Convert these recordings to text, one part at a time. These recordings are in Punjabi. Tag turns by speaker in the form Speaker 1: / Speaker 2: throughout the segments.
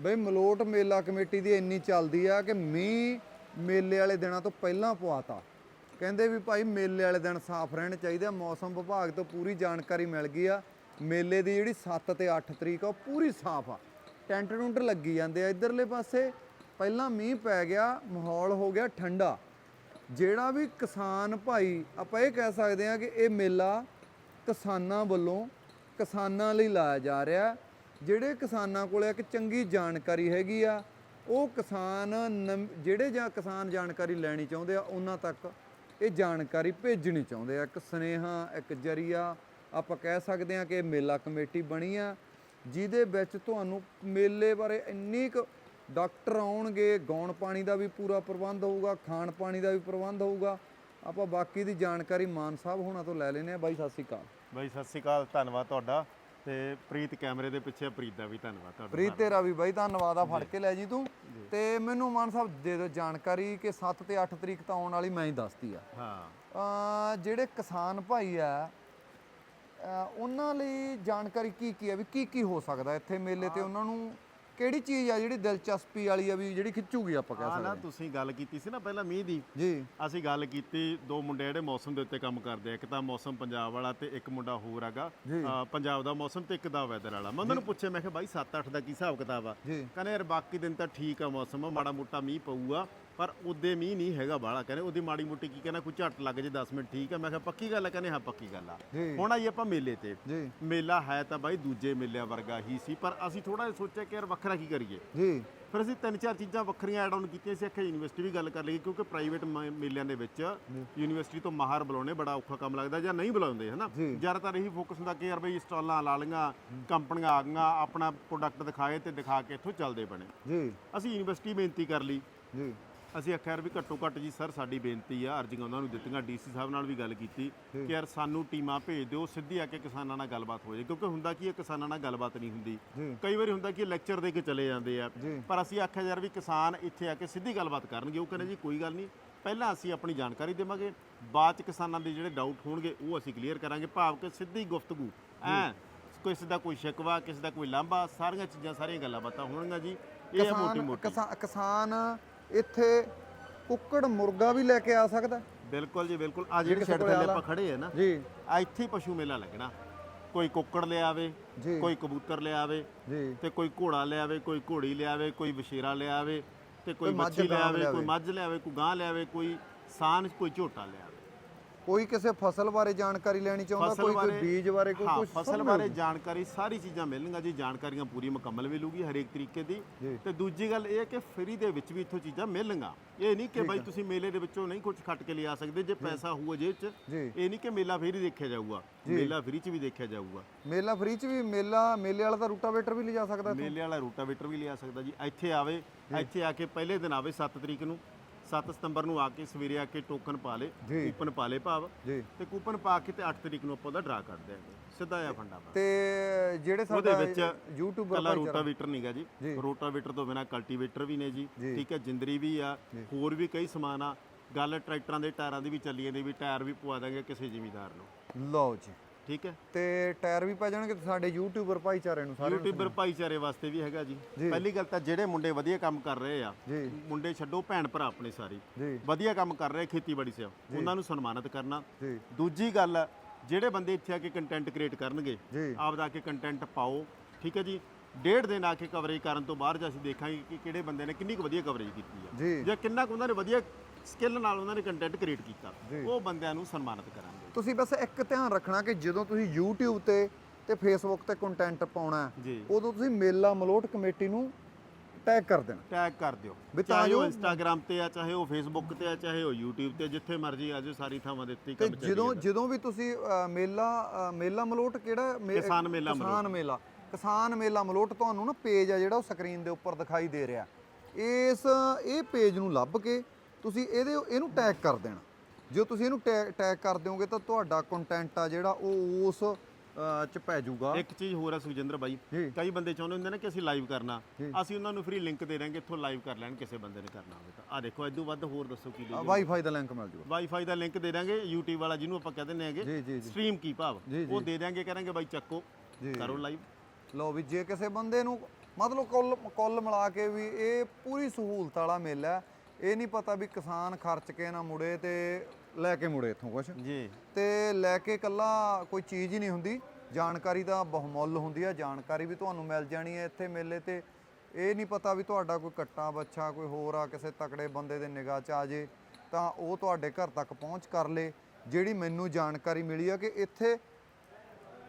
Speaker 1: ਬਈ ਮਲੋਟ ਮੇਲਾ ਕਮੇਟੀ ਦੀ ਇੰਨੀ ਚੱਲਦੀ ਆ ਕਿ ਮੀਂਹ ਮੇਲੇ ਵਾਲੇ ਦਿਨਾਂ ਤੋਂ ਪਹਿਲਾਂ ਪਵਾਤਾ। ਕਹਿੰਦੇ ਵੀ ਭਾਈ ਮੇਲੇ ਵਾਲੇ ਦਿਨ ਸਾਫ਼ ਰਹਿਣੇ ਚਾਹੀਦੇ ਆ, ਮੌਸਮ ਵਿਭਾਗ ਤੋਂ ਪੂਰੀ ਜਾਣਕਾਰੀ ਮਿਲ ਗਈ ਆ। ਮੇਲੇ ਦੀ ਜਿਹੜੀ 7 ਤੇ 8 ਤਰੀਕ ਆ, ਉਹ ਪੂਰੀ ਸਾਫ਼ ਆ। ਟੈਂਟ ਟੁੰਟ ਲੱਗੀ ਜਾਂਦੇ ਆ ਇਧਰਲੇ ਪਾਸੇ। ਪਹਿਲਾਂ ਮੀਂਹ ਪੈ ਗਿਆ, ਮਾਹੌਲ ਹੋ ਗਿਆ ਠੰਡਾ। ਜਿਹੜਾ ਵੀ ਕਿਸਾਨ ਭਾਈ, ਆਪਾਂ ਇਹ ਕਹਿ ਸਕਦੇ ਹਾਂ ਕਿ ਇਹ ਮੇਲਾ ਕਿਸਾਨਾਂ ਵੱਲੋਂ ਕਿਸਾਨਾਂ ਲਈ ਲਾਇਆ ਜਾ ਰਿਹਾ। ਜਿਹੜੇ ਕਿਸਾਨਾਂ ਕੋਲ ਇੱਕ ਚੰਗੀ ਜਾਣਕਾਰੀ ਹੈਗੀ ਆ, ਉਹ ਕਿਸਾਨ ਨਮ- ਜਿਹੜੇ ਜਾਂ ਕਿਸਾਨ ਜਾਣਕਾਰੀ ਲੈਣੀ ਚਾਹੁੰਦੇ ਆ, ਉਹਨਾਂ ਤੱਕ ਇਹ ਜਾਣਕਾਰੀ ਭੇਜਣੀ ਚਾਹੁੰਦੇ ਆ। ਇੱਕ ਸਨੇਹਾ, ਇੱਕ ਜਰੀਆ ਆਪਾਂ ਕਹਿ ਸਕਦੇ ਹਾਂ ਕਿ ਮੇਲਾ ਕਮੇਟੀ ਬਣੀ ਆ, ਜਿਹਦੇ ਵਿੱਚ ਤੁਹਾਨੂੰ ਮੇਲੇ ਬਾਰੇ ਇੰਨੀ ਕੁ ਡਾਕਟਰ ਆਉਣਗੇ ਗੌਣ ਪਾਣੀ ਦਾ ਵੀ ਪੂਰਾ ਪ੍ਰਬੰਧ ਹੋਊਗਾ, ਖਾਣ ਪਾਣੀ ਦਾ ਵੀ ਪ੍ਰਬੰਧ ਹੋਊਗਾ। ਆਪਾਂ ਬਾਕੀ ਦੀ ਜਾਣਕਾਰੀ ਮਾਨ ਸਾਹਿਬ ਹੋਣਾ ਤੋਂ ਲੈ ਲੈਨੇ ਆ। ਬਾਈ, ਸਤਿ ਸ਼੍ਰੀ ਅਕਾਲ।
Speaker 2: ਬਾਈ, ਸਤਿ ਸ਼੍ਰੀ ਅਕਾਲ। ਧੰਨਵਾਦ ਤੁਹਾਡਾ। ਤੇ ਪ੍ਰੀਤ ਕੈਮਰੇ ਦੇ ਪਿੱਛੇ ਪ੍ਰੀਤ ਦਾ ਵੀ ਧੰਨਵਾਦ ਤੁਹਾਡਾ
Speaker 1: ਪ੍ਰੀਤ ਤੇਰਾ ਵੀ ਬਾਈ ਧੰਨਵਾਦ ਆ ਫੜ ਕੇ ਲੈ ਜੀ ਤੂੰ। ਤੇ ਮੈਨੂੰ ਮਾਨ ਸਾਹਿਬ ਦੇ ਦਿਓ ਜਾਣਕਾਰੀ ਕਿ 7 ਤੇ 8 ਤਰੀਕ ਤਾਂ ਆਉਣ ਵਾਲੀ ਮੈਂ ਹੀ ਦੱਸਤੀ ਆ।
Speaker 2: ਹਾਂ।
Speaker 1: ਅ ਜਿਹੜੇ ਕਿਸਾਨ ਭਾਈ ਆ ਅ, ਉਹਨਾਂ ਲਈ ਜਾਣਕਾਰੀ ਕੀ ਕੀ ਆ ਵੀ ਕੀ ਕੀ ਹੋ ਸਕਦਾ ਇੱਥੇ ਮੇਲੇ ਤੇ ਉਹਨਾਂ ਨੂੰ ਕਿਹੜੀ ਚੀਜ਼ ਆ ਜਿਹੜੀ ਦਿਲਚਸਪੀ ਵਾਲੀ ਆ ਵੀ ਜਿਹੜੀ ਖਿੱਚੂਗੀ ਆਪਾਂ ਕਹਿ
Speaker 2: ਆ ਨਾ ਤੁਸੀਂ ਗੱਲ ਕੀਤੀ ਸੀ ਨਾ ਪਹਿਲਾਂ ਮੀਂਹ ਦੀ।
Speaker 1: ਜੀ।
Speaker 2: ਅਸੀਂ ਗੱਲ ਕੀਤੀ ਦੋ ਮੁੰਡੇ ਜਿਹੜੇ ਮੌਸਮ ਦੇ ਉੱਤੇ ਕੰਮ ਕਰਦੇ ਆ ਇੱਕ ਤਾਂ ਮੌਸਮ ਪੰਜਾਬ ਵਾਲਾ ਤੇ ਇੱਕ ਮੁੰਡਾ ਹੋਰ ਹੈਗਾ।
Speaker 1: ਜੀ।
Speaker 2: ਅ, ਪੰਜਾਬ ਦਾ ਮੌਸਮ ਤੇ ਇੱਕ ਦਾ ਵੈਦਰ ਵਾਲਾ। ਮੈਂ ਉਹਨਾਂ ਨੂੰ ਪੁੱਛਿਆ ਮੈਂ ਕਿਹਾ ਬਾਈ 7-8 ਦਾ ਕੀ ਹਿਸਾਬ ਕਿਤਾਬ ਆ?
Speaker 1: ਜੀ।
Speaker 2: ਕਹਿੰਦੇ ਯਾਰ ਬਾਕੀ ਦਿਨ ਤਾਂ ਠੀਕ ਆ ਮੌਸਮ ਮਾੜਾ ਮੋਟਾ ਮੀਂਹ ਪਊਗਾ। ਪਰ ਉਹਦੇ ਮੀਂਹ ਨਹੀਂ ਹੈਗਾ ਬਾਹਲਾ ਕਹਿੰਦੇ ਉਹਦੀ ਮਾੜੀ ਮੋਟੀ ਕੀ ਕਹਿੰਦਾ ਕੋਈ ਝੱਟ ਲੱਗ ਜੇ 10 ਮਿੰਟ ਠੀਕ ਆ? ਮੈਂ ਕਿਹਾ ਪੱਕੀ ਗੱਲ ਆ? ਕਹਿੰਦੇ ਹਾਂ ਪੱਕੀ ਗੱਲ ਆ।
Speaker 1: ਜੀ।
Speaker 2: ਹੁਣ ਆਈ ਆਪਾਂ ਮੇਲੇ ਤੇ।
Speaker 1: ਜੀ।
Speaker 2: ਮੇਲਾ ਹੈ ਤਾਂ ਬਾਈ ਦੂਜੇ ਮੇਲਿਆਂ ਵਰਗਾ ਹੀ ਸੀ ਪਰ ਅਸੀਂ ਥੋੜਾ ਜਿਹਾ ਸੋਚਿਆ ਕਿ ਯਾਰ ਵੱਖਰਾ ਕੀ ਕਰੀਏ।
Speaker 1: ਜੀ।
Speaker 2: ਫਿਰ ਅਸੀਂ ਤਿੰਨ ਚਾਰ ਚੀਜ਼ਾਂ ਵੱਖਰੀਆਂ ਐਡ ਆਨ ਕੀਤੀਆਂ ਸੀ ਆਖਿਆ ਯੂਨੀਵਰਸਿਟੀ ਵੀ ਗੱਲ ਕਰ ਲਈ ਕਿਉਂਕਿ ਪ੍ਰਾਈਵੇਟ ਮੇਲਿਆਂ ਦੇ ਵਿੱਚ ਯੂਨੀਵਰਸਿਟੀ ਤੋਂ ਮਾਹਰ ਬੁਲਾਉਣੇ ਬੜਾ ਔਖਾ ਕੰਮ ਲੱਗਦਾ ਜਾਂ ਨਹੀਂ ਬੁਲਾਉਂਦੇ ਹਨਾ?
Speaker 1: ਜੀ।
Speaker 2: ਜ਼ਿਆਦਾਤਰ ਇਹੀ ਫੋਕਸ ਹੁੰਦਾ ਕਿ ਯਾਰ ਬਈ ਸਟਾਲਾਂ ਲਾ ਲਈਆਂ ਕੰਪਨੀਆਂ ਆ ਗਈਆਂ ਆਪਣਾ ਪ੍ਰੋਡਕਟ ਦਿਖਾਏ ਤੇ ਦਿਖਾ ਕੇ ਇੱਥੋਂ ਚੱਲਦੇ ਬਣੇ।
Speaker 1: ਜੀ।
Speaker 2: ਅਸੀਂ ਯੂਨੀਵਰਸਿਟੀ ਬੇਨਤੀ ਕਰ ਲਈ।
Speaker 1: ਜੀ।
Speaker 2: ਅਸੀਂ ਆਖਿਆ ਯਾਰ ਵੀ ਘੱਟੋ ਘੱਟ ਜੀ ਸਰ ਸਾਡੀ ਬੇਨਤੀ ਆ ਅਰਜ਼ੀਆਂ ਉਹਨਾਂ ਨੂੰ ਦਿੱਤੀਆਂ ਡੀਸੀ ਸਾਹਿਬ ਨਾਲ ਵੀ ਗੱਲ ਕੀਤੀ ਕਿ ਯਾਰ ਸਾਨੂੰ ਟੀਮਾਂ ਭੇਜ ਦਿਓ ਸਿੱਧੀ ਆ ਕੇ ਕਿਸਾਨਾਂ ਨਾਲ ਗੱਲਬਾਤ ਹੋ ਜਾਏ ਕਿਉਂਕਿ ਹੁੰਦਾ ਕੀ ਹੈ ਕਿਸਾਨਾਂ ਨਾਲ ਗੱਲਬਾਤ ਨਹੀਂ ਹੁੰਦੀ। ਕਈ ਵਾਰੀ ਹੁੰਦਾ ਕਿ ਲੈਕਚਰ ਦੇ ਕੇ ਚਲੇ ਜਾਂਦੇ ਆ ਪਰ ਅਸੀਂ ਆਖਿਆ ਯਾਰ ਵੀ ਕਿਸਾਨ ਇੱਥੇ ਆ ਕੇ ਸਿੱਧੀ ਗੱਲਬਾਤ ਕਰਨਗੇ ਉਹ ਕਹਿੰਦੇ ਜੀ ਕੋਈ ਗੱਲ ਨਹੀਂ ਪਹਿਲਾਂ ਅਸੀਂ ਆਪਣੀ ਜਾਣਕਾਰੀ ਦੇਵਾਂਗੇ ਬਾਅਦ ਚ ਕਿਸਾਨਾਂ ਦੇ ਜਿਹੜੇ ਡਾਊਟ ਹੋਣਗੇ ਉਹ ਅਸੀਂ ਕਲੀਅਰ ਕਰਾਂਗੇ ਭਾਵ ਕਿ ਸਿੱਧੀ ਗੁਫ਼ਤਗੂ ਐ ਕਿਸੇ ਦਾ ਕੋਈ ਸ਼ਿਕਵਾ ਕਿਸੇ ਦਾ ਕੋਈ ਲਾਂਭਾ ਸਾਰੀਆਂ ਚੀਜ਼ਾਂ ਸਾਰੀਆਂ ਗੱਲਾਂ ਬਾਤਾਂ ਹੋਣਗੀਆਂ ਜੀ ਇਹ ਮੋਟੀ ਮੋਟੀ
Speaker 1: ਕਿਸਾ- ਕਿਸਾਨ ਇੱਥੇ ਕੁੱਕੜ ਮੁਰਗਾ ਵੀ ਲੈ ਕੇ ਆ ਸਕਦਾ।
Speaker 2: ਬਿਲਕੁਲ ਜੀ ਬਿਲਕੁਲ। ਆ ਜਿਹੜੇ ਥੱਲੇ
Speaker 1: ਆਲਾ?
Speaker 2: ਆਪਾਂ ਖੜੇ ਆ ਨਾ
Speaker 1: ਜੀ।
Speaker 2: ਆ ਇੱਥੇ ਹੀ ਪਸ਼ੂ ਮੇਲਾ ਲੱਗਣਾ। ਕੋਈ ਕੁੱਕੜ ਲਿਆਵੇ ਕੋਈ ਕਬੂਤਰ ਲਿਆਵੇ ਤੇ ਕੋਈ ਘੋੜਾ ਲਿਆਵੇ ਕੋਈ ਘੋੜੀ ਲਿਆਵੇ ਕੋਈ ਵਸ਼ੇਰਾ ਲਿਆਵੇ ਤੇ ਕੋਈ ਮੱਛੀ ਲਿਆਵੇ। ਕੋਈ ਮੱਝ ਲਿਆਵੇ ਕੋਈ ਗਾਂ ਲਿਆਵੇ ਕੋਈ ਸਾਨ ਕੋਈ ਝੋਟਾ ਲਿਆਵੇ
Speaker 1: ਕੋਈ ਕਿਸੇ ਫਸਲ ਬਾਰੇ ਜਾਣਕਾਰੀ ਲੈਣੀ ਚਾਹੁੰਦਾ ਕੋਈ ਕੋਈ ਬੀਜ ਬਾਰੇ ਕੋਈ ਕੁਝ
Speaker 2: ਫਸਲ ਬਾਰੇ ਜਾਣਕਾਰੀ ਸਾਰੀ ਚੀਜ਼ਾਂ ਮਿਲਣਗੀਆਂ ਜੀ ਜਾਣਕਾਰੀਆਂ ਪੂਰੀ ਮੁਕੰਮਲ ਮਿਲੂਗੀ ਹਰੇਕ ਤਰੀਕੇ ਦੀ। ਤੇ ਦੂਜੀ ਗੱਲ ਇਹ ਹੈ ਕਿ ਫ੍ਰੀ ਦੇ ਵਿੱਚ ਵੀ ਇੱਥੋਂ ਚੀਜ਼ਾਂ ਮਿਲਣਗੀਆਂ। ਇਹ ਨਹੀਂ ਕਿ ਬਾਈ ਤੁਸੀਂ ਮੇਲੇ ਦੇ ਵਿੱਚੋਂ ਨਹੀਂ ਕੁਝ ਖੱਟ ਕੇ ਲਿਆ ਸਕਦੇ ਜੇ ਪੈਸਾ ਹੋਊ ਜੇਬ 'ਚ ਇਹ ਨਹੀਂ ਕਿ ਮੇਲਾ ਫ੍ਰੀ ਦੇਖਿਆ ਜਾਊਗਾ ਮੇਲਾ ਫ੍ਰੀ 'ਚ ਵੀ ਦੇਖਿਆ ਜਾਊਗਾ।
Speaker 1: ਮੇਲਾ ਫ੍ਰੀ ਚ ਵੀ ਮੇਲਾ ਮੇਲੇ ਵਾਲਾ ਤਾਂ ਰੂਟਾਵੇਟਰ ਵੀ ਲਿਜਾ ਸਕਦਾ।
Speaker 2: ਮੇਲੇ ਵਾਲਾ ਰੂਟਾਵੇਟਰ ਵੀ ਲਿਆ ਸਕਦਾ ਜੀ ਇੱਥੇ ਆਵੇ ਇੱਥੇ ਆ ਕੇ ਪਹਿਲੇ ਦਿਨ ਆਵੇ 7 ਤਰੀਕ ਨੂੰ 7 ਸਤੰਬਰ ਨੂੰ ਆ ਕੇ ਸਵੇਰੇ ਆ ਕੇ ਟੋਕਨ ਪਾ ਲੇ
Speaker 1: ਜੀ।
Speaker 2: ਕੂਪਨ ਪਾ ਲੇ ਭਾਵ।
Speaker 1: ਜੀ।
Speaker 2: ਤੇ ਕੂਪਨ ਪਾ ਕੇ ਤੇ 8 ਤਰੀਕ ਨੂੰ ਆਪਾਂ ਉਹਦਾ ਡਰਾ ਕੱਢ ਦਿਆਂਗੇ ਸਿੱਧਾ ਜਿਹਾ ਫੰਡਾ
Speaker 1: ਤੇ ਜਿਹੜੇ
Speaker 2: ਉਹਦੇ
Speaker 1: ਸਾਡਾ
Speaker 2: ਵਿੱਚ
Speaker 1: ਯੂਟਿਊਬਰ
Speaker 2: ਕੱਲਾ ਰੋਟਾਵੇਟਰ ਨਹੀਂਗਾ ਜੀ।
Speaker 1: ਜੀ।
Speaker 2: ਰੋਟਾਵੇਟਰ ਤੋਂ ਬਿਨਾ ਕਲਟੀਵੇਟਰ ਵੀ ਨੇ ਜੀ।
Speaker 1: ਜੀ।
Speaker 2: ਠੀਕ ਹੈ ਜਿੰਦਰੀ ਵੀ ਆ ਹੋਰ ਵੀ ਕਈ ਸਮਾਨ ਆ। ਗੱਲ ਟਰੈਕਟਰਾਂ ਦੇ ਟਾਇਰਾਂ ਦੀ ਵੀ ਚੱਲੀ ਜਾਂਦੀ ਵੀ ਟਾਇਰ ਵੀ ਪਵਾ ਦਾਂਗੇ ਕਿਸੇ ਜ਼ਿਮੀਦਾਰ ਨੂੰ।
Speaker 1: ਲਓ ਜੀ।
Speaker 2: ਠੀਕ ਹੈ।
Speaker 1: ਤੇ ਟਾਇਰ ਵੀ ਪੈ ਜਾਣਗੇ ਤੇ ਸਾਡੇ ਯੂਟਿਊਬਰ ਭਾਈਚਾਰੇ ਨੂੰ ਸਾਰੇ
Speaker 2: ਯੂਟਿਊਬਰ ਭਾਈਚਾਰੇ ਵਾਸਤੇ ਵੀ ਹੈਗਾ ਜੀ। ਪਹਿਲੀ ਗੱਲ ਤਾਂ ਜਿਹੜੇ ਮੁੰਡੇ ਵਧੀਆ ਕੰਮ ਕਰ ਰਹੇ ਆ ਮੁੰਡੇ ਛੱਡੋ ਭੈਣ ਭਰਾ ਆਪਣੇ ਸਾਰੇ। ਵਧੀਆ ਕੰਮ ਕਰ ਰਹੇ ਖੇਤੀਬਾੜੀ ਸੇ ਉਹਨਾਂ ਨੂੰ ਸਨਮਾਨਿਤ ਕਰਨਾ। ਦੂਜੀ ਗੱਲ ਜਿਹੜੇ ਬੰਦੇ ਇੱਥੇ ਆ ਕੇ ਕੰਟੈਂਟ ਕ੍ਰੀਏਟ ਕਰਨਗੇ ਆਪ ਦਾ ਕੇ ਕੰਟੈਂਟ ਪਾਓ ਠੀਕ ਹੈ ਜੀ। ਡੇਢ ਦਿਨ ਆ ਕੇ ਕਵਰੇਜ ਕਰਨ ਤੋਂ ਬਾਅਦ ਜੇ ਅਸੀਂ ਦੇਖਾਂਗੇ ਕਿ ਕਿਹੜੇ ਬੰਦੇ ਨੇ ਕਿੰਨੀ ਕੁ ਵਧੀਆ ਕਵਰੇਜ ਕੀਤੀ ਹੈ
Speaker 1: ਜੀ।
Speaker 2: ਕਿੰਨਾ ਕੁ ਉਹਨਾਂ ਨੇ ਵਧੀਆ ਸਕਿੱਲ ਨਾਲ ਉਹਨਾਂ ਨੇ ਕੰਟੈਂਟ ਕ੍ਰੀਏਟ ਕੀਤਾ। ਉਹ ਬੰਦਿਆਂ ਨੂੰ ਸਨਮਾਨਿਤ ਕਰਾਂਗੇ।
Speaker 1: ਤੁਸੀਂ ਬਸ ਇੱਕ ਧਿਆਨ ਰੱਖਣਾ ਕਿ ਜਦੋਂ ਤੁਸੀਂ YouTube ਤੇ ਤੇ Facebook ਤੇ ਕੰਟੈਂਟ ਪਾਉਣਾ
Speaker 2: ਜੀ।
Speaker 1: ਉਦੋਂ ਤੁਸੀਂ ਮੇਲਾ ਮਲੋਟ ਕਮੇਟੀ ਨੂੰ ਟੈਗ ਕਰ ਦੇਣਾ।
Speaker 2: ਟੈਗ ਕਰ ਦਿਓ।
Speaker 1: ਵੀ ਤਾਂ
Speaker 2: ਚਾਹੇ ਉਹ
Speaker 1: ਜੋ-
Speaker 2: ਇੰਸਟਾਗ੍ਰam ਤੇ ਆ ਚਾਹੇ ਉਹ ਫੇਸਬੁੱਕ ਤੇ ਆ ਚਾਹੇ ਉਹ YouTube ਤੇ ਜਿੱਥੇ ਮਰਜ਼ੀ ਆ ਜਾਓ ਸਾਰੀ ਥਾਵਾਂ ਦੇ ਉੱਤੇ ਹੀ
Speaker 1: ਤੇ
Speaker 2: ਕੰਮ ਚੱਲੀ
Speaker 1: ਜਦੋਂ
Speaker 2: ਜਾਂਦਾ।
Speaker 1: ਜਦੋਂ ਵੀ ਤੁਸੀਂ ਅ, ਮੇਲਾ ਅ, ਮੇਲਾ ਮਲੋਟ ਕਿਹੜਾ ਮੇ-
Speaker 2: ਕਿਸਾਨ ਮੇਲਾ
Speaker 1: ਕਿਸਾਨ ਮੇਲਾ। ਕਿਸਾਨ ਮੇਲਾ ਮਲੋਟ ਤੁਹਾਨੂੰ ਨਾ ਪੇਜ ਆ ਜਿਹੜਾ ਉਹ ਸਕਰੀਨ ਦੇ ਉੱਪਰ ਦਿਖਾਈ ਦੇ ਰਿਹਾ। ਇਸ ਇਹ ਪੇਜ ਨੂੰ ਲੱਭ ਕੇ ਤੁਸੀਂ ਇਹਦੇ ਇਹਨੂੰ ਟੈਗ ਕਰ ਦੇਣਾ। ਜੇ ਤੁਸੀਂ ਇਹਨੂੰ ਟੈਗ ਕਰ ਦਿਓਗੇ ਤਾਂ ਤੁਹਾਡਾ ਕੰਟੈਂਟ ਆ ਜਿਹੜਾ ਉਹ ਉਸ ਚ ਪੈ ਜਾਊਗਾ।
Speaker 2: ਇੱਕ ਚੀਜ਼ ਹੋਰ ਹੈ ਸੁਖਜਿੰਦਰ ਬਾਈ ਕਈ ਬੰਦੇ ਚਾਹੁੰਦੇ ਹੁੰਦੇ ਨੇ ਕਿ ਅਸੀਂ ਲਾਈਵ ਕਰਨਾ। ਅਸੀਂ ਉਹਨਾਂ ਨੂੰ ਫ੍ਰੀ ਲਿੰਕ ਦੇ ਦਾਂਗੇ ਇੱਥੋਂ ਲਾਈਵ ਕਰ ਲੈਣ ਕਿਸੇ ਬੰਦੇ ਨੇ ਕਰਨਾ ਹੋਵੇ ਤਾਂ। ਆ ਦੇਖੋ ਇਦੋਂ ਵੱਧ ਹੋਰ ਦੱਸੋ ਕੀ ਲਈ
Speaker 1: ਵਾਈਫਾਈ ਦਾ ਲਿੰਕ ਮਿਲ ਜਾਊਗਾ।
Speaker 2: ਵਾਈਫਾਈ ਦਾ ਲਿੰਕ ਦੇ ਦਾਂਗੇ YouTube ਵਾਲਾ ਜਿਹਨੂੰ ਆਪਾਂ ਕਹਿੰਦੇ ਨੇ ਹੈਗੇ ਸਟ੍ਰੀਮ ਕੀ ਭਾਵ। ਉਹ ਦੇ ਦਾਂਗੇ ਕਰਾਂਗੇ ਬਾਈ ਚੱਕੋ। ਕਰੋ ਲਾਈਵ
Speaker 1: ਲਓ ਵੀ ਜੇ ਕਿਸੇ ਬੰਦੇ ਨੂੰ ਮਤਲਬ ਕੁੱਲ ਕੁੱਲ ਮਿਲਾ ਕੇ ਵੀ ਇਹ ਪੂਰੀ ਸਹੂਲਤ ਵਾਲਾ ਮੇਲਾ ਹੈ। ਇਹ ਨਹੀਂ ਪਤਾ ਵੀ ਕਿਸਾਨ ਖਰਚ ਕੇ ਨਾ ਮੁੜੇ ਤੇ ਲੈ ਕੇ ਮੁੜੇ ਇੱਥੋਂ ਕੁਝ
Speaker 2: ਜੀ।
Speaker 1: ਤੇ ਲੈ ਕੇ ਕੱਲਾ ਕੋਈ ਚੀਜ਼ ਹੀ ਨਹੀਂ ਹੁੰਦੀ। ਜਾਣਕਾਰੀ ਤਾਂ ਬਹੁਮੁੱਲ ਹੁੰਦੀ ਆ ਜਾਣਕਾਰੀ ਵੀ ਤੁਹਾਨੂੰ ਮਿਲ ਜਾਣੀ ਹੈ ਇੱਥੇ ਮੇਲੇ ਤੇ। ਇਹ ਨਹੀਂ ਪਤਾ ਵੀ ਤੁਹਾਡਾ ਕੋਈ ਕੱਟਾ ਬੱਚਾ ਕੋਈ ਹੋਰ ਆ ਕਿਸੇ ਤਕੜੇ ਬੰਦੇ ਦੇ ਨਿਗਾਹ 'ਚ ਆ ਜੇ ਤਾਂ ਉਹ ਤੁਹਾਡੇ ਘਰ ਤੱਕ ਪਹੁੰਚ ਕਰ ਲੇ। ਜਿਹੜੀ ਮੈਨੂੰ ਜਾਣਕਾਰੀ ਮਿਲੀ ਆ ਕਿ ਇੱਥੇ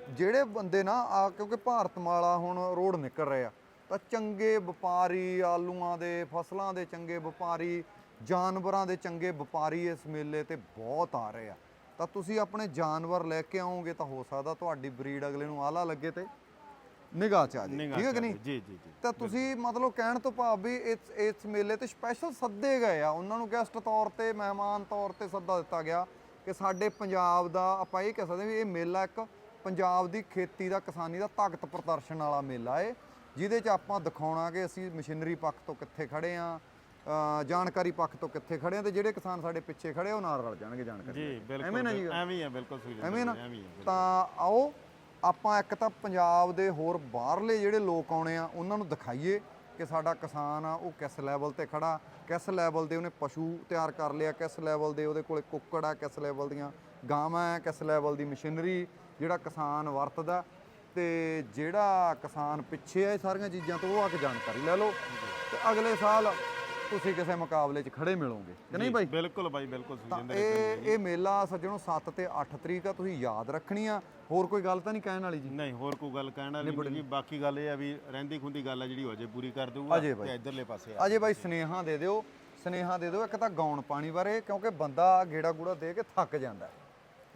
Speaker 1: ਜਿਹੜੇ ਬੰਦੇ ਨਾ ਆ ਕਿਉਂਕਿ ਭਾਰਤਮਾਲਾ ਹੁਣ ਰੋਡ ਨਿਕਲ ਰਹੇ ਆ ਤਾਂ ਚੰਗੇ ਵਪਾਰੀ ਆਲੂਆਂ ਦੇ ਫਸਲਾਂ ਦੇ ਚੰਗੇ ਵਪਾਰੀ ਜਾਨਵਰਾਂ ਦੇ ਚੰਗੇ ਵਪਾਰੀ ਇਸ ਮੇਲੇ ਤੇ ਬਹੁਤ ਆ ਰਹੇ ਆ। ਤਾਂ ਤੁਸੀਂ ਆਪਣੇ ਜਾਨਵਰ ਲੈ ਕੇ ਆਓਗੇ ਤਾਂ ਹੋ ਸਕਦਾ ਤੁਹਾਡੀ ਬਰੀਡ ਅਗਲੇ ਨੂੰ ਆਲਾ ਲੱਗੇ ਤੇ ਨਿਗਾਹ ਚ ਆ ਜੇ
Speaker 2: ਨਿਗਾਹ
Speaker 1: ਠੀਕ ਹੈ ਕਿ ਨਹੀਂ?
Speaker 2: ਜੀ ਜੀ ਜੀ।
Speaker 1: ਤਾਂ ਤੁਸੀਂ ਮਤਲਬ ਕਹਿਣ ਤੋਂ ਭਾਵ ਵੀ ਇਸ ਇਸ ਮੇਲੇ ਤੇ ਸਪੈਸ਼ਲ ਸੱਦੇ ਗਏ ਆ। ਉਹਨਾਂ ਨੂੰ ਗੈਸਟ ਤੌਰ ਤੇ ਮਹਿਮਾਨ ਤੌਰ ਤੇ ਸੱਦਾ ਦਿੱਤਾ ਗਿਆ ਕਿ ਸਾਡੇ ਪੰਜਾਬ ਦਾ ਆਪਾਂ ਇਹ ਕਹਿ ਸਕਦੇ ਵੀ ਇਹ ਮੇਲਾ ਇੱਕ ਪੰਜਾਬ ਦੀ ਖੇਤੀ ਦਾ ਕਿਸਾਨੀ ਦਾ ਤਾਕਤ ਪ੍ਰਦਰਸ਼ਨ ਵਾਲਾ ਮੇਲਾ ਏ। ਜਿਹਦੇ 'ਚ ਆਪਾਂ ਦਿਖਾਉਣਾ ਕਿ ਅਸੀਂ ਮਸ਼ੀਨਰੀ ਪੱਖ ਤੋਂ ਕਿੱਥੇ ਖੜੇ ਆ ਜਾਣਕਾਰੀ ਪੱਖ ਤੋਂ ਕਿੱਥੇ ਖੜੇ ਆ ਤੇ ਜਿਹੜੇ ਕਿਸਾਨ ਸਾਡੇ ਪਿੱਛੇ ਖੜੇ ਉਹ ਨਾਲ ਰਲ ਜਾਣਗੇ ਜਾਣਕਾਰੀ
Speaker 2: ਜੀ
Speaker 1: ਲੈ ਕੇ।
Speaker 2: ਬਿਲਕੁਲ
Speaker 1: ਐਵੇਂ ਨਾ ਜੀ?
Speaker 2: ਬਿਲਕੁਲ, ਐਵੇਂ ਹੀ ਆ ਬਿਲਕੁਲ ਸੁਖਜਿੰਦਰ
Speaker 1: ਐਵੇਂ ਨਾ?
Speaker 2: ਜੀ, ਐਵੇਂ ਹੀ ਆ ਬਿਲਕੁਲ।
Speaker 1: ਤਾਂ ਆਓ ਆਪਾਂ ਇੱਕ ਤਾਂ ਪੰਜਾਬ ਦੇ ਹੋਰ ਬਾਹਰਲੇ ਜਿਹੜੇ ਲੋਕ ਆਉਣੇ ਆ ਉਹਨਾਂ ਨੂੰ ਦਿਖਾਈਏ ਕਿ ਸਾਡਾ ਕਿਸਾਨ ਆ ਉਹ ਕਿਸ ਲੈਵਲ ਤੇ ਖੜਾ ਕਿਸ ਲੈਵਲ ਦੇ ਉਹਨੇ ਪਸ਼ੂ ਤਿਆਰ ਕਰ ਲਿਆ ਕਿਸ ਲੈਵਲ ਦੇ ਉਹਦੇ ਕੋਲੇ ਕੁੱਕੜ ਆ ਕਿਸ ਲੈਵਲ ਦੀਆਂ ਗਾਵਾਂ ਆ ਕਿਸ ਲੈਵਲ ਦੀ ਮਸ਼ੀਨਰੀ ਜਿਹੜਾ ਕਿਸਾਨ ਵਰਤਦਾ। ਤੇ ਜਿਹੜਾ ਕਿਸਾਨ ਪਿੱਛੇ ਆ ਇਹ ਸਾਰੀਆਂ ਚੀਜ਼ਾਂ ਤੋਂ ਉਹ ਆ ਕੇ ਜਾਣਕਾਰੀ ਲੈ ਲਓ। ਤੇ ਅਗਲੇ ਸਾਲ ਤੁਸੀਂ ਕਿਸੇ ਮੁਕਾਬਲੇ 'ਚ ਖੜੇ ਮਿਲੋਗੇ ਕਿ ਨਹੀਂ ਬਾਈ?
Speaker 2: ਬਿਲਕੁਲ ਬਾਈ ਬਿਲਕੁਲ
Speaker 1: ਤਾਂ
Speaker 2: ਸੁਖਜਿੰਦਰ
Speaker 1: ਇਹ ਇਹ ਮੇਲਾ ਸੱਜਣੋ 7 ਤੇ 8 ਤਰੀਕ ਆ ਤੁਸੀਂ ਯਾਦ ਰੱਖਣੀ ਆ। ਹੋਰ ਕੋਈ ਗੱਲ ਤਾਂ ਨਹੀਂ ਕਹਿਣ ਵਾਲੀ ਜੀ?
Speaker 2: ਨਹੀਂ ਹੋਰ ਕੋਈ ਗੱਲ ਕਹਿਣ ਵਾਲੀ ਨਹੀਂ ਜੀ। ਬਾਕੀ ਗੱਲ ਇਹ ਆ ਵੀ ਰਹਿੰਦੀ ਖੁੰਦੀ ਗੱਲ ਆ ਜਿਹੜੀ ਉਹ ਅਜੇ ਪੂਰੀ ਕਰ ਦਊਗਾ। ਤੇ ਇਧਰਲੇ ਪਾਸੇ ਆ।
Speaker 1: ਅਜੇ ਬਾਈ ਸਨੇਹਾ ਦੇ ਦਿਓ ਸਨੇਹਾ ਦੇ ਦਿਓ ਇੱਕ ਤਾਂ ਗਾਉਣ ਪਾਣੀ ਬਾਰੇ ਕਿਉਂਕਿ ਬੰਦਾ ਗੇੜਾ ਗੂੜਾ ਦੇ ਕੇ ਥੱਕ ਜਾਂਦਾ। ਹੈ।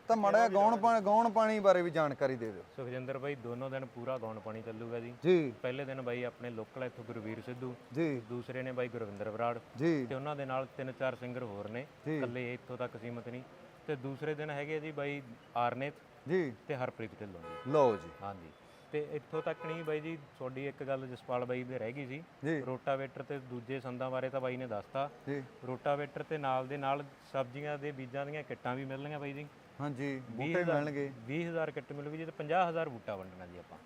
Speaker 1: ਤਾਂ ਮੜਾ ਗਾਉਣ ਪਾਣੀ ਗਾਉਣ ਪਾਣੀ ਬਾਰੇ ਵੀ ਜਾਣਕਾਰੀ ਦੇ ਦਿਓ।
Speaker 3: ਸੁਖਜਿੰਦਰ ਬਾਈ ਦੋਨੋਂ ਦਿਨ ਪੂਰਾ ਗਾਉਣ ਪਾਣੀ ਚੱਲੂਗਾ ਜੀ।
Speaker 1: ਜੀ।
Speaker 3: ਪਹਿਲੇ ਦਿਨ ਬਾਈ ਆਪਣੇ ਲੋਕਲ ਇੱਥੋਂ ਗੁਰਵੀਰ ਸਿੱਧੂ
Speaker 1: ਜੀ।
Speaker 3: ਦੂਸਰੇ ਨੇ ਬਾਈ ਗੁਰਵਿੰਦਰ ਬਰਾੜ
Speaker 1: ਜੀ।
Speaker 3: ਤੇ ਉਹਨਾਂ ਦੇ ਨਾਲ ਤਿੰਨ ਚਾਰ ਸਿੰਗਰ ਹੋਰ ਨੇ। ਇਕੱਲੇ ਇੱਥੋਂ ਤੱਕ ਸੀਮਤ ਨਹੀਂ। ਤੇ ਦੂਸਰੇ ਦਿਨ ਹੈਗੇ ਜੀ ਬਾਈ ਆਰਨੇਤ
Speaker 1: ਜੀ।
Speaker 3: ਤੇ ਹਰਪ੍ਰੀਤ ਢਿੱਲੋਂ ਜੀ।
Speaker 1: ਲਓ ਜੀ।
Speaker 3: ਹਾਂਜੀ। ਤੇ ਇੱਥੋਂ ਤੱਕ ਨਹੀਂ ਬਾਈ ਜੀ ਤੁਹਾਡੀ ਇੱਕ ਗੱਲ ਜਸਪਾਲ ਬਾਈ ਦੇ ਰਹਿ ਗਈ ਸੀ। ਰੋਟਾਵੇਟਰ ਤੇ ਦੂਜੇ ਸੰਦਾਂ ਬਾਰੇ ਤਾਂ ਬਾਈ ਨੇ ਦੱਸਤਾ।
Speaker 1: ਜੀ।
Speaker 3: ਰੋਟਾਵੇਟਰ ਤੇ ਨਾਲ ਦੇ ਨਾਲ ਸਬਜ਼ੀਆਂ ਦੇ ਬੀਜਾਂ ਦੀਆਂ ਕਿੱਟਾਂ ਵੀ ਮਿਲਣਗੀਆਂ ਬਾਈ ਜੀ।
Speaker 1: ਹਾਂਜੀ ਬੂਟੇ
Speaker 3: 20000
Speaker 1: ਮਿਲਣਗੇ।
Speaker 3: 20000 ਕਿੱਟ ਮਿਲੂਗੀ ਜੀ ਤੇ 50000 ਬੂਟਾ ਵੰਡਣਾ ਜੀ ਆਪਾਂ।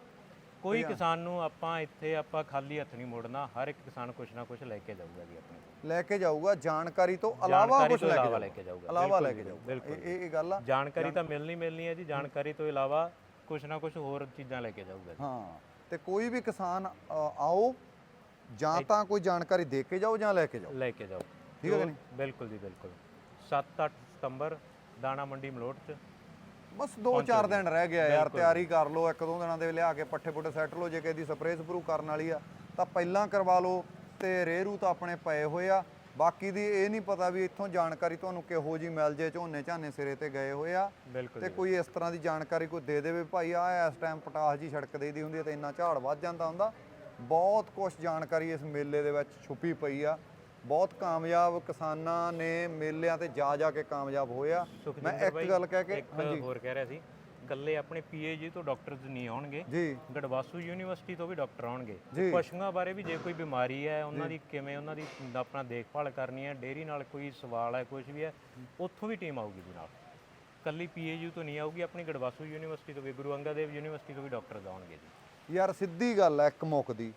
Speaker 3: ਕੋਈ ਕਿਸਾਨ ਨੂੰ ਆਪਾਂ ਇੱਥੇ ਆਪਾਂ ਖਾਲੀ ਹੱਥ ਨਹੀਂ ਮੋੜਨਾ ਹਰ ਇੱਕ ਕਿਸਾਨ ਕੁਛ ਨਾ ਕੁਛ ਲੈ ਕੇ ਜਾਊਗਾ ਜੀ ਆਪਣੇ।
Speaker 1: ਲੈ ਕੇ ਜਾਊਗਾ ਜਾਣਕਾਰੀ ਤੋਂ ਇਲਾਵਾ
Speaker 3: ਤੋਂ
Speaker 1: ਲੈ ਕੇ ਜਾਊਗਾ। ਇਲਾਵਾ ਲੈ ਕੇ ਜਾਊਗਾ। ਇਹ ਇਹ- ਗੱਲ ਆ।
Speaker 3: ਜਾਣਕਾਰੀ ਤਾਂ ਮਿਲਣੀ ਮਿਲਣੀ ਹੈ ਜੀ ਜਾਣਕਾਰੀ ਤੋਂ ਇਲਾਵਾ ਕੁਛ ਨਾ ਕੁਛ ਹੋਰ ਚੀਜ਼ਾਂ ਲੈ ਕੇ ਜਾਊਗਾ ਜੀ।
Speaker 1: ਹਾਂ ਤੇ ਕੋਈ ਵੀ ਕਿਸਾਨ ਆਓ ਜਾਂ ਤਾਂ ਕੋਈ ਜਾਣਕਾਰੀ ਦੇ ਕੇ ਜਾਓ ਜਾਂ ਲੈ ਕੇ ਜਾਓ।
Speaker 3: ਲੈ ਕੇ ਜਾਓ।
Speaker 1: ਠੀਕ ਹੈ
Speaker 3: ਜੋ- ਬਿਲਕੁਲ ਜੀ ਬਿਲਕੁਲ। 7-8 ਸਤੰਬਰ ਦਾਣਾ ਮੰਡੀ ਮਲੋਟ ਚ।
Speaker 1: ਬਸ 2-4 ਦਿਨ ਰਹਿ ਗਿਆ ਯਾਰ ਤਿਆਰੀ ਕਰ ਲਓ ਇੱਕ ਦੋ ਦਿਨਾਂ ਦੇ ਲਿਆ ਕੇ ਪੱਠੇ ਪੁੱਠੇ ਸੈੱਟ ਲਓ ਜੇ ਕਿਸੇ ਦੀ ਸਪਰੇਅ ਸਪਰੂ ਕਰਨ ਵਾਲੀ ਆ ਤਾਂ ਪਹਿਲਾਂ ਕਰਵਾ ਲਓ ਤੇ ਰੇਰੂ ਤਾਂ ਆਪਣੇ ਪਏ ਹੋਏ ਆ। ਬਾਕੀ ਦੀ ਇਹ ਨਹੀਂ ਪਤਾ ਵੀ ਇੱਥੋਂ ਜਾਣਕਾਰੀ ਤੁਹਾਨੂੰ ਕਿਹੋ ਜੀ ਮਿਲ ਜੇ ਝੋਨੇ ਝਾਨੇ ਸਿਰੇ ਤੇ ਗਏ ਹੋਏ ਆ। ਤੇ ਕੋਈ ਇਸ ਤਰ੍ਹਾਂ ਦੀ ਜਾਣਕਾਰੀ ਕੋਈ ਦੇ ਦੇਵੇ ਭਾਈ ਆ ਇਸ ਟਾਈਮ ਪਟਾਸ ਜੀ ਸੜਕ ਦੇਦੀ ਹੁੰਦੀ ਹੈ ਤੇ ਇੰਨਾ ਝਾੜ ਵੱਧ ਜਾਂਦਾ ਹੁੰਦਾ। ਬਹੁਤ ਕੁਝ ਜਾਣਕਾਰੀ ਇਸ ਮੇਲੇ ਦੇ ਵਿੱਚ ਛੁਪੀ ਪਈ ਆ। ਬਹੁਤ ਕਾਮਯਾਬ ਕਿਸਾਨਾਂ ਨੇ ਮੇਲਿਆਂ ਤੇ ਜਾ ਜਾ ਕੇ ਕਾਮਯਾਬ ਹੋਇਆ ਮੈਂ ਇੱਕ ਗੱਲ ਕਹਿ ਕੇ
Speaker 3: ਇੱਕ ਹੋਰ ਕਹਿ ਰਿਹਾ ਸੀ ਕੱਲੇ ਆਪਣੇ ਪੀਏਜੀ ਤੋਂ ਡਾਕਟਰਸ ਨਹੀਂ ਆਉਣਗੇ
Speaker 1: ਜੀ।
Speaker 3: ਗੜਵਾਸੂ ਯੂਨੀਵਰਸਿਟੀ ਤੋਂ ਵੀ ਡਾਕਟਰ ਆਉਣਗੇ। ਪਸ਼ੂਆਂ ਬਾਰੇ ਵੀ ਜੇ ਕੋਈ ਬਿਮਾਰੀ ਹੈ ਉਹਨਾਂ ਦੀ ਕਿਵੇਂ ਉਹਨਾਂ ਦੀ ਆਪਣਾ ਦੇਖਭਾਲ ਕਰਨੀ ਹੈ ਡੇਰੀ ਨਾਲ ਕੋਈ ਸਵਾਲ ਹੈ ਕੁਝ ਵੀ ਹੈ ਉੱਥੋਂ ਵੀ ਟੀਮ ਆਊਗੀ ਜੀ ਨਾਲ। ਕੱਲੀ ਪੀਏਯੂ ਤੋਂ ਨਹੀਂ ਆਊਗੀ ਆਪਣੀ ਗੜਵਾਸੂ ਯੂਨੀਵਰਸਿਟੀ ਤੋਂ ਵੀ ਗੁਰੂ ਅੰਗਦ ਦੇਵ ਯੂਨੀਵਰਸਿਟੀ ਤੋਂ ਵੀ ਡਾਕਟਰ ਆਉਣਗੇ ਜੀ।
Speaker 1: ਯਾਰ ਸਿੱਧੀ ਗੱਲ ਹੈ ਇੱਕ ਮੁੱਕ ਦੀ।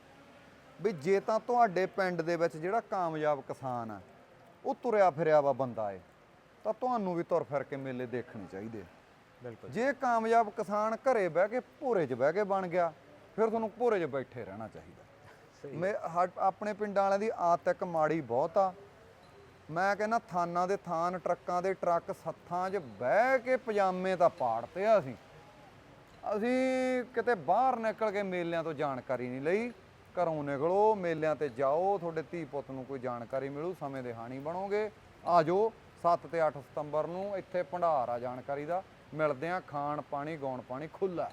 Speaker 1: ਵੀ ਜੇ ਤਾਂ ਤੁਹਾਡੇ ਪਿੰਡ ਦੇ ਵਿੱਚ ਜਿਹੜਾ ਕਾਮਯਾਬ ਕਿਸਾਨ ਆ ਉਹ ਤੁਰਿਆ ਫਿਰਿਆ ਵਾ ਬੰਦਾ ਏ ਤਾਂ ਤੁਹਾਨੂੰ ਵੀ ਤੁਰ ਫਿਰ ਕੇ ਮੇਲੇ ਦੇਖਣੇ ਚਾਹੀਦੇ।
Speaker 3: ਬਿਲਕੁਲ।
Speaker 1: ਜੇ ਕਾਮਯਾਬ ਕਿਸਾਨ ਘਰੇ ਬਹਿ ਕੇ ਭੋਰੇ 'ਚ ਬਹਿ ਕੇ ਬਣ ਗਿਆ ਫਿਰ ਤੁਹਾਨੂੰ ਭੋਰੇ 'ਚ ਬੈਠੇ ਰਹਿਣਾ ਚਾਹੀਦਾ। ਮੈਂ ਆਪਣੇ ਪਿੰਡਾਂ ਵਾਲਿਆਂ ਦੀ ਆਦਤ ਇੱਕ ਮਾੜੀ ਬਹੁਤ ਆ। ਮੈਂ ਕਹਿੰਦਾ ਥਾਨਾਂ ਦੇ ਥਾਨ ਟਰੱਕਾਂ ਦੇ ਟਰੱਕ ਸੱਥਾਂ 'ਚ ਬਹਿ ਕੇ ਪਜਾਮੇ ਤਾਂ ਪਾੜਤੇ ਆ ਅਸੀਂ। ਅਸੀਂ ਕਿਤੇ ਬਾਹਰ ਨਿਕਲ ਕੇ ਮੇਲਿਆਂ ਤੋਂ ਜਾਣਕਾਰੀ ਨਹੀਂ ਲਈ। ਘਰੋਂ ਨਿਕਲੋ, ਮੇਲਿਆਂ ਤੇ ਜਾਓ, ਤੁਹਾਡੇ ਧੀ ਪੁੱਤ ਨੂੰ ਕੋਈ ਜਾਣਕਾਰੀ ਮਿਲੂ, ਸਮੇਂ ਦੇ ਹਾਣੀ ਬਣੋਗੇ। ਆ ਜਾਓ 7 ਤੇ 8 ਸਤੰਬਰ ਨੂੰ ਇੱਥੇ ਭੰਡਾਰ ਆ ਜਾਣਕਾਰੀ ਦਾ। ਮਿਲਦੇ ਆ ਖਾਣ ਪਾਣੀ, ਗਾਉਣ ਪਾਣੀ ਖੁੱਲਾ